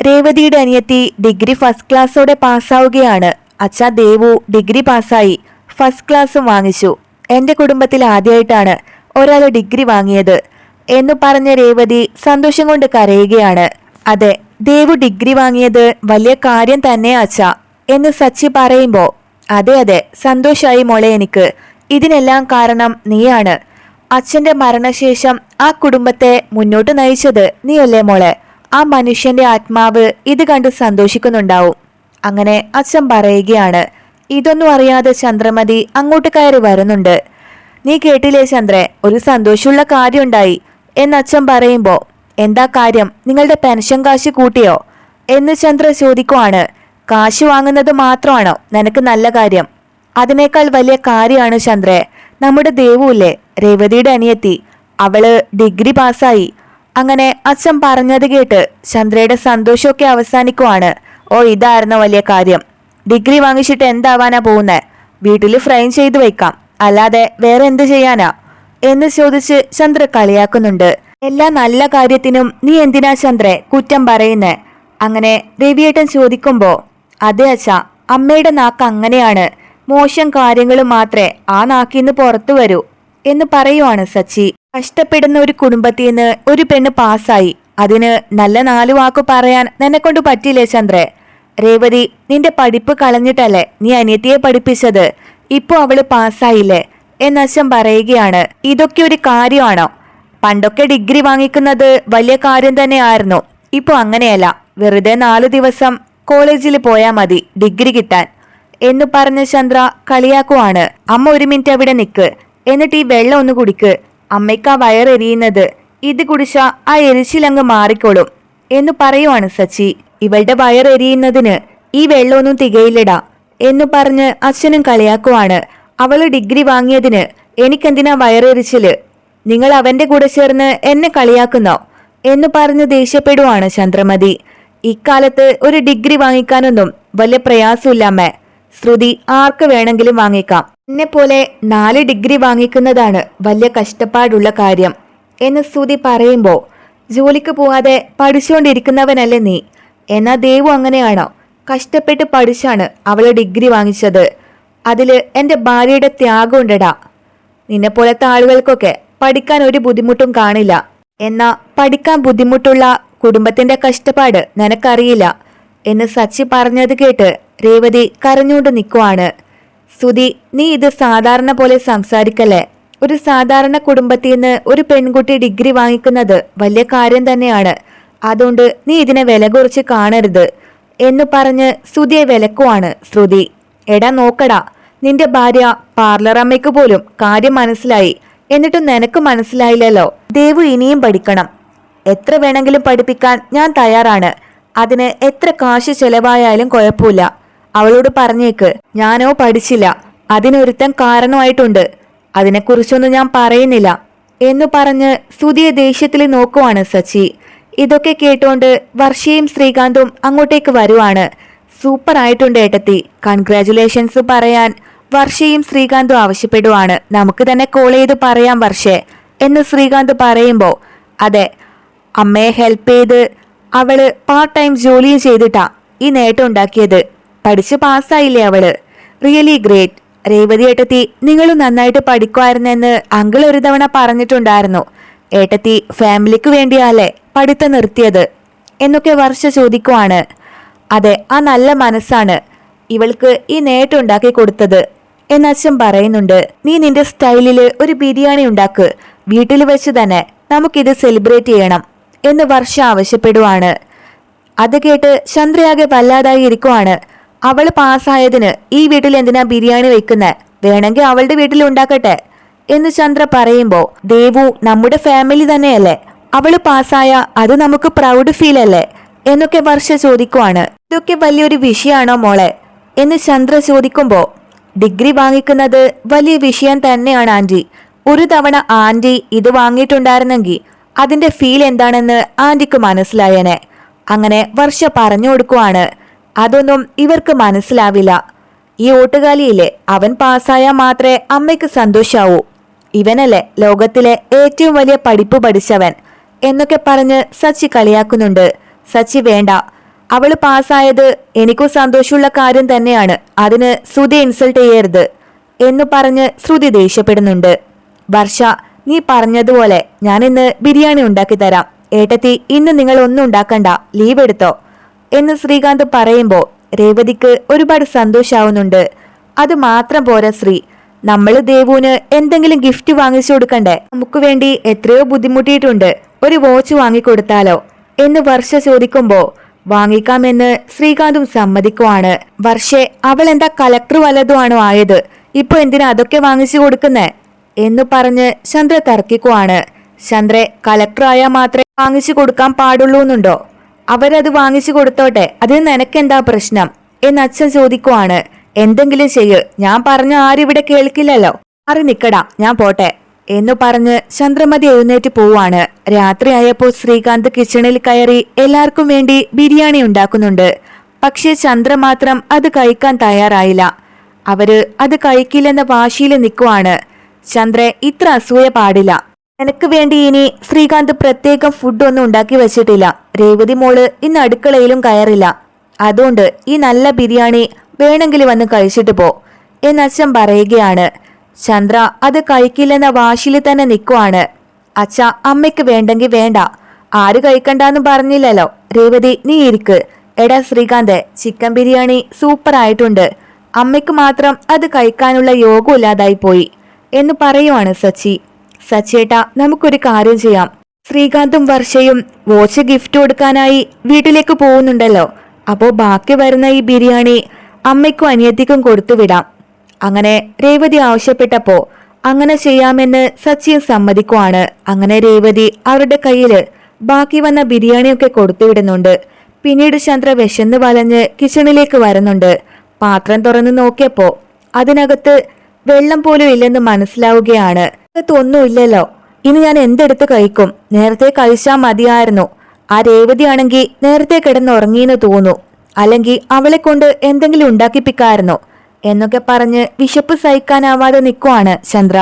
രേവതിയുടെ അനിയത്തി degree first ക്ലാസ്സോടെ പാസ്സാവുകയാണ്. അച്ഛ ദേവു ഡിഗ്രി പാസ്സായി. ഫസ്റ്റ് ക്ലാസ്സും വാങ്ങിച്ചു. എന്റെ കുടുംബത്തിൽ ആദ്യമായിട്ടാണ് ഒരാൾ ഡിഗ്രി വാങ്ങിയത് എന്നു പറഞ്ഞ രേവതി സന്തോഷം കൊണ്ട് കരയുകയാണ്. അതെ ദേവു ഡിഗ്രി വാങ്ങിയത് വലിയ കാര്യം തന്നെ അച്ഛ എന്ന് സച്ചി പറയുമ്പോ അതെ അതെ സന്തോഷായി മോളെ എനിക്ക്. ഇതിനെല്ലാം കാരണം നീയാണ്. അച്ഛന്റെ മരണശേഷം ആ കുടുംബത്തെ മുന്നോട്ട് നയിച്ചത് നീയല്ലേ മോളെ? ആ മനുഷ്യന്റെ ആത്മാവ് ഇത് കണ്ട് സന്തോഷിക്കുന്നുണ്ടാവും. അങ്ങനെ അച്ഛൻ പറയുകയാണ് ഇതൊന്നും അറിയാതെ ചന്ദ്രമതി അങ്ങോട്ട് കയറി വരുന്നുണ്ട്. നീ കേട്ടില്ലേ ചന്ദ്രൻ ഒരു സന്തോഷമുള്ള കാര്യമുണ്ടായി. എന്ന് അച്ഛൻ പറയുമ്പോൾ എന്താ കാര്യം? നിങ്ങളുടെ പെൻഷൻ കാശ് കൂട്ടിയോ? എന്ന് ചന്ദ്ര ചോദിക്കുവാണ് കാശ് വാങ്ങുന്നത് മാത്രമാണോ? നിനക്ക് നല്ല കാര്യം. അതിനേക്കാൾ വലിയ കാര്യമാണ് ചന്ദ്രേ നമ്മുടെ ദേവുല്ലേ രേവതിയുടെ അനിയത്തി. അവൾ ഡിഗ്രി പാസ്സായി. അങ്ങനെ അച്ഛൻ പറഞ്ഞത് കേട്ട് ചന്ദ്രയുടെ സന്തോഷമൊക്കെ അവസാനിക്കുവാണ്. ഓ ഇതായിരുന്നു വലിയ കാര്യം. ഡിഗ്രി വാങ്ങിച്ചിട്ട് എന്താവാനാ പോകുന്നേ? വീട്ടിൽ ഫ്രൈം ചെയ്തു വെക്കാം. അല്ലാതെ വേറെ എന്ത് ചെയ്യാനാ? എന്ന് ചോദിച്ച് ചന്ദ്ര കളിയാക്കുന്നുണ്ട്. എല്ലാ നല്ല കാര്യത്തിനും നീ എന്തിനാ ചന്ദ്രെ കുറ്റം പറയുന്നേ? അങ്ങനെ രവിയേട്ടൻ ചോദിക്കുമ്പോ അതെ അച്ഛാ അമ്മയുടെ നാക്ക് അങ്ങനെയാണ്. മോശം കാര്യങ്ങൾ മാത്രമേ ആ നാക്കിന്ന് പുറത്തു വരൂ എന്ന് പറയുവാണ് സച്ചി. കഷ്ടപ്പെടുന്ന ഒരു കുടുംബത്തിൽ നിന്ന് ഒരു പെണ്ണ് പാസ്സായി. അതിന് നല്ല നാലു വാക്കു പറയാൻ നിന്നെ കൊണ്ട് പറ്റില്ലേ ചന്ദ്രെ? രേവതി നിന്റെ പഠിപ്പ് കളഞ്ഞിട്ടല്ലേ നീ അനിയത്തിയെ പഠിപ്പിച്ചത്? ഇപ്പൊ അവൾ പാസ്സായില്ലേ? എന്നച്ഛൻ പറയുകയാണ്. ഇതൊക്കെ ഒരു കാര്യമാണോ? പണ്ടൊക്കെ ഡിഗ്രി വാങ്ങിക്കുന്നത് വലിയ കാര്യം തന്നെയായിരുന്നു. ഇപ്പൊ അങ്ങനെയല്ല. വെറുതെ നാലു ദിവസം കോളേജിൽ പോയാൽ മതി ഡിഗ്രി കിട്ടാൻ. എന്ന് പറഞ്ഞ ചന്ദ്ര കളിയാക്കുവാണ്. അമ്മ ഒരു മിനിറ്റ് അവിടെ നിൽക്ക് എന്നിട്ട് ഈ വെള്ളം ഒന്ന് കുടിക്ക്. അമ്മയ്ക്ക് ആ വയറെരിയുന്നത്. ഇത് കുടിച്ച ആ എരിച്ചിലങ്ങ് മാറിക്കോളും. എന്ന് പറയുവാണ് സച്ചി. ഇവളുടെ വയറെരിയുന്നതിന് ഈ വെള്ളമൊന്നും തികയില്ലടാ എന്ന് പറഞ്ഞ് അച്ഛനും കളിയാക്കുവാണ്. അവൾ ഡിഗ്രി വാങ്ങിയതിന് എനിക്കെന്തിനാ വയറെരിച്ചിൽ? നിങ്ങൾ അവന്റെ കൂടെ ചേർന്ന് എന്നെ കളിയാക്കുന്നോ? എന്ന് പറഞ്ഞ് ദേഷ്യപ്പെടുവാണ് ചന്ദ്രമതി. ഇക്കാലത്ത് ഒരു ഡിഗ്രി വാങ്ങിക്കാനൊന്നും വലിയ പ്രയാസമില്ലാമേ ശ്രുതി ആർക്ക് വേണമെങ്കിലും വാങ്ങിക്കാം. എന്നെ പോലെ നാല് ഡിഗ്രി വാങ്ങിക്കുന്നതാണ് വലിയ കഷ്ടപ്പാടുള്ള കാര്യം. എന്ന് സ്തുതി പറയുമ്പോൾ ജോലിക്ക് പോവാതെ പഠിച്ചുകൊണ്ടിരിക്കുന്നവനല്ലേ നീ? എന്നാ ദേവു അങ്ങനെയാണോ? കഷ്ടപ്പെട്ട് പഠിച്ചാണ് അവൾ ഡിഗ്രി വാങ്ങിച്ചത്. അതിൽ എന്റെ ഭാര്യയുടെ ത്യാഗം ഉണ്ടടാ നിന്നെ പോലത്തെ ആളുകൾക്കൊക്കെ പഠിക്കാൻ ഒരു ബുദ്ധിമുട്ടും കാണില്ല. എന്നാ പഠിക്കാൻ ബുദ്ധിമുട്ടുള്ള കുടുംബത്തിന്റെ കഷ്ടപ്പാട് നിനക്കറിയില്ല. എന്ന് സച്ചി പറഞ്ഞത് കേട്ട് രേവതി കരഞ്ഞുകൊണ്ട് നിൽക്കുവാണ് സുധി നീ ഇത് സാധാരണ പോലെ സംസാരിക്കല്ലേ? ഒരു സാധാരണ കുടുംബത്തിൽ നിന്ന് ഒരു പെൺകുട്ടി ഡിഗ്രി വാങ്ങിക്കുന്നത് വലിയ കാര്യം തന്നെയാണ്. അതുകൊണ്ട് നീ ഇതിനെ വില കുറിച്ച് കാണരുത് എന്ന് പറഞ്ഞ് സുധിയെ വിലക്കുവാണ് ശ്രുതി. എടാ നോക്കടാ നിന്റെ ഭാര്യ പാർലർ അമ്മയ്ക്ക് പോലും കാര്യം മനസ്സിലായി. എന്നിട്ടും നിനക്ക് മനസ്സിലായില്ലല്ലോ. ദേവു ഇനിയും പഠിക്കണം. എത്ര വേണമെങ്കിലും പഠിപ്പിക്കാൻ ഞാൻ തയ്യാറാണ്. അതിന് എത്ര കാശ് ചെലവായാലും കുഴപ്പമില്ല. അവളോട് പറഞ്ഞേക്ക് ഞാനോ പഠിച്ചില്ല. അതിനൊരുത്തൻ കാരണമായിട്ടുണ്ട്. അതിനെക്കുറിച്ചൊന്നും ഞാൻ പറയുന്നില്ല. എന്നു പറഞ്ഞ് സുധിയെ ദേഷ്യത്തിൽ നോക്കുവാണ് സച്ചി. ഇതൊക്കെ കേട്ടോണ്ട് വർഷയും ശ്രീകാന്തും അങ്ങോട്ടേക്ക് വരുവാണ്. സൂപ്പർ ആയിട്ടുണ്ട് ഏട്ടത്തി. കൺഗ്രാറ്റുലേഷൻസ് പറയാൻ വർഷയും ശ്രീകാന്തും ആവശ്യപ്പെടുവാണ്. നമുക്ക് തന്നെ കോൾ ചെയ്ത് പറയാം വർഷേ എന്ന് ശ്രീകാന്ത് പറയുമ്പോൾ അതെ അമ്മയെ ഹെൽപ്പ് ചെയ്ത് അവൾ പാർട്ട് ടൈം ജോലിയും ചെയ്തിട്ടാ ഈ നേട്ടം ഉണ്ടാക്കിയത്. പഠിച്ച് പാസ്സായില്ലേ അവൾ? റിയലി ഗ്രേറ്റ് രേവതി ഏട്ടത്തി നിങ്ങൾ നന്നായിട്ട് പഠിക്കുമായിരുന്നെന്ന് അങ്കിൾ ഒരു തവണ പറഞ്ഞിട്ടുണ്ടായിരുന്നു. ഏട്ടത്തി ഫാമിലിക്ക് വേണ്ടിയാലേ പഠിത്തം നിർത്തിയത്? എന്നൊക്കെ വർഷ ചോദിക്കുവാണ്. അതെ ആ നല്ല മനസ്സാണ്. ഇവൾക്ക് ഈ നേട്ടം ഉണ്ടാക്കി കൊടുത്തത്. എന്നച്ഛൻ പറയുന്നുണ്ട് നീ നിന്റെ സ്റ്റൈലിൽ ഒരു ബിരിയാണി ഉണ്ടാക്ക്. വീട്ടിൽ വെച്ച് തന്നെ നമുക്കിത് സെലിബ്രേറ്റ് ചെയ്യണം എന്ന് വർഷ ആവശ്യപ്പെടുവാണ്. അത് കേട്ട് ചന്ദ്രയാകെ വല്ലാതായി ഇരിക്കുവാണ്. അവൾ പാസ്സായതിന് ഈ വീട്ടിൽ എന്തിനാ ബിരിയാണി വെക്കുന്നെ? വേണമെങ്കിൽ അവളുടെ വീട്ടിൽ ഉണ്ടാക്കട്ടെ എന്ന് ചന്ദ്ര പറയുമ്പോൾ ദേവു നമ്മുടെ ഫാമിലി തന്നെയല്ലേ? അവൾ പാസ്സായ അത് നമുക്ക് പ്രൗഡ് ഫീൽ അല്ലേ? എന്നൊക്കെ വർഷ ചോദിക്കുവാണ്. ഇതൊക്കെ വലിയൊരു വിഷയമാണോ മോളെ? എന്ന് ചന്ദ്ര ചോദിക്കുമ്പോൾ ഡിഗ്രി വാങ്ങിക്കുന്നത് വലിയ വിഷയം തന്നെയാണ് ആന്റി ഒരു തവണ ആന്റി ഇത് വാങ്ങിയിട്ടുണ്ടായിരുന്നെങ്കിൽ അതിന്റെ ഫീൽ എന്താണെന്ന് ആന്റിക്ക് മനസ്സിലായേനെ. അങ്ങനെ വർഷ പറഞ്ഞു കൊടുക്കുവാണ്. അതൊന്നും ഇവർക്ക് മനസ്സിലാവില്ല. ഈ ഓട്ടുകാലിയിലെ അവൻ പാസ്സായാൽ മാത്രമേ അമ്മയ്ക്ക് സന്തോഷാവൂ. ഇവനല്ലേ ലോകത്തിലെ ഏറ്റവും വലിയ പഠിപ്പ് പഠിച്ചവൻ എന്നൊക്കെ പറഞ്ഞ് സച്ചി കളിയാക്കുന്നുണ്ട്. സച്ചി വേണ്ട. അവൾ പാസ്സായത് എനിക്കും സന്തോഷമുള്ള കാര്യം തന്നെയാണ്. അതിന് ശ്രുതി ഇൻസൾട്ട് ചെയ്യരുത് എന്ന് പറഞ്ഞ് ശ്രുതി ദേഷ്യപ്പെടുന്നുണ്ട്. വർഷ നീ പറഞ്ഞതുപോലെ ഞാൻ ഇന്ന് ബിരിയാണി ഉണ്ടാക്കി തരാം ഏട്ടത്തി ഇന്ന് നിങ്ങൾ ഒന്നും ഉണ്ടാക്കണ്ട. ലീവ് എടുത്തോ? എന്ന് ശ്രീകാന്ത് പറയുമ്പോൾ രേവതിക്ക് ഒരുപാട് സന്തോഷാവുന്നുണ്ട്. അത് മാത്രം പോരാ ശ്രീ. നമ്മൾ ദേവുവിന് എന്തെങ്കിലും ഗിഫ്റ്റ് വാങ്ങിച്ചു കൊടുക്കണ്ടേ? നമുക്ക് വേണ്ടി എത്രയോ ബുദ്ധിമുട്ടിയിട്ടുണ്ട്. ഒരു വാച്ച് വാങ്ങിക്കൊടുത്താലോ? എന്ന് വർഷ ചോദിക്കുമ്പോ വാങ്ങിക്കാമെന്ന് ശ്രീകാന്തും സമ്മതിക്കുവാണ്. വർഷേ അവൾ എന്താ കലക്ടർ വല്ലതുമാണോ ആയത്? ഇപ്പൊ എന്തിനാ അതൊക്കെ വാങ്ങിച്ചു കൊടുക്കുന്നേ? എന്ന് പറഞ്ഞ് ചന്ദ്ര തർക്കിക്കുവാണ്. ചന്ദ്രെ കലക്ടർ ആയാൽ മാത്രമേ വാങ്ങിച്ചു കൊടുക്കാൻ പാടുള്ളൂ എന്നുണ്ടോ അവരത് വാങ്ങിച്ചു കൊടുത്തോട്ടെ അതിന് നിനക്കെന്താ പ്രശ്നം? എന്ന് അച്ഛൻ ചോദിക്കുവാണ്. എന്തെങ്കിലും ചെയ്യ് ഞാൻ പറഞ്ഞ ആരും ഇവിടെ കേൾക്കില്ലല്ലോ. മാറി നിക്കടാ ഞാൻ പോട്ടെ എന്നു പറഞ്ഞ് ചന്ദ്രമതി എഴുന്നേറ്റ് പോവാണ്. രാത്രിയായപ്പോൾ ശ്രീകാന്ത് കിച്ചണിൽ കയറി എല്ലാവർക്കും വേണ്ടി ബിരിയാണി ഉണ്ടാക്കുന്നുണ്ട്. പക്ഷേ ചന്ദ്ര മാത്രം അത് കഴിക്കാൻ തയ്യാറായില്ല. അവർ അത് കഴിക്കില്ലെന്ന വാശിയിൽ നിൽക്കുവാണ് ചന്ദ്ര ഇത്ര അസൂയ പാടില്ല. നിനക്ക് വേണ്ടി ഇനി ശ്രീകാന്ത് പ്രത്യേകം ഫുഡ് ഒന്നും ഉണ്ടാക്കി വെച്ചിട്ടില്ല. രേവതി മോൾ ഇന്ന് അടുക്കളയിലും കയറില്ല. അതുകൊണ്ട് ഈ നല്ല ബിരിയാണി വേണമെങ്കിൽ വന്ന് കഴിച്ചിട്ട് പോ എന്ന് അച്ഛൻ പറയുകയാണ്. ചന്ദ്ര അത് കഴിക്കില്ലെന്ന വാശിയിൽ തന്നെ നിൽക്കുവാണ് അച്ഛ അമ്മയ്ക്ക് വേണ്ടെങ്കിൽ വേണ്ട. ആര് കഴിക്കണ്ടെന്ന് പറഞ്ഞില്ലല്ലോ. രേവതി നീ ഇരിക്ക്. എടാ ശ്രീകാന്ത് ചിക്കൻ ബിരിയാണി സൂപ്പർ ആയിട്ടുണ്ട്. അമ്മയ്ക്ക് മാത്രം അത് കഴിക്കാനുള്ള യോഗമില്ലാതായി പോയി എന്ന് പറയുവാണ് സച്ചി. സച്ചേട്ടാ നമുക്കൊരു കാര്യം ചെയ്യാം. ശ്രീകാന്തും വർഷയും വാച്ച് ഗിഫ്റ്റ് കൊടുക്കാനായി വീട്ടിലേക്ക് പോകുന്നുണ്ടല്ലോ. അപ്പോൾ ബാക്കി വരുന്ന ഈ ബിരിയാണി അമ്മയ്ക്കും അനിയത്തിക്കും കൊടുത്തു വിടാം. അങ്ങനെ രേവതി ആവശ്യപ്പെട്ടപ്പോ അങ്ങനെ ചെയ്യാമെന്ന് സച്ചിൻ സമ്മതിക്കുവാണ്. അങ്ങനെ രേവതി അവരുടെ കയ്യിൽ ബാക്കി വന്ന ബിരിയാണിയൊക്കെ കൊടുത്തുവിടുന്നുണ്ട് പിന്നീട് ചന്ദ്ര വിശന്ന് വലഞ്ഞ് കിച്ചണിലേക്ക് വരുന്നുണ്ട്. പാത്രം തുറന്ന് നോക്കിയപ്പോ അതിനകത്ത് വെള്ളം പോലും ഇല്ലെന്ന് മനസ്സിലാവുകയാണ്. ഒന്നുമില്ലല്ലോ ഇനി ഞാൻ എന്തെടുത്ത് കഴിക്കും? നേരത്തെ കഴിച്ചാ മതിയായിരുന്നു. ആ രേവതിയാണെങ്കിൽ നേരത്തെ കിടന്നുറങ്ങിയെന്ന് തോന്നു അല്ലെങ്കിൽ അവളെ കൊണ്ട് എന്തെങ്കിലും ഉണ്ടാക്കിപ്പിക്കായിരുന്നു. എന്നൊക്കെ പറഞ്ഞ് വിശപ്പ് സഹിക്കാനാവാതെ നിൽക്കുവാണ് ചന്ദ്ര.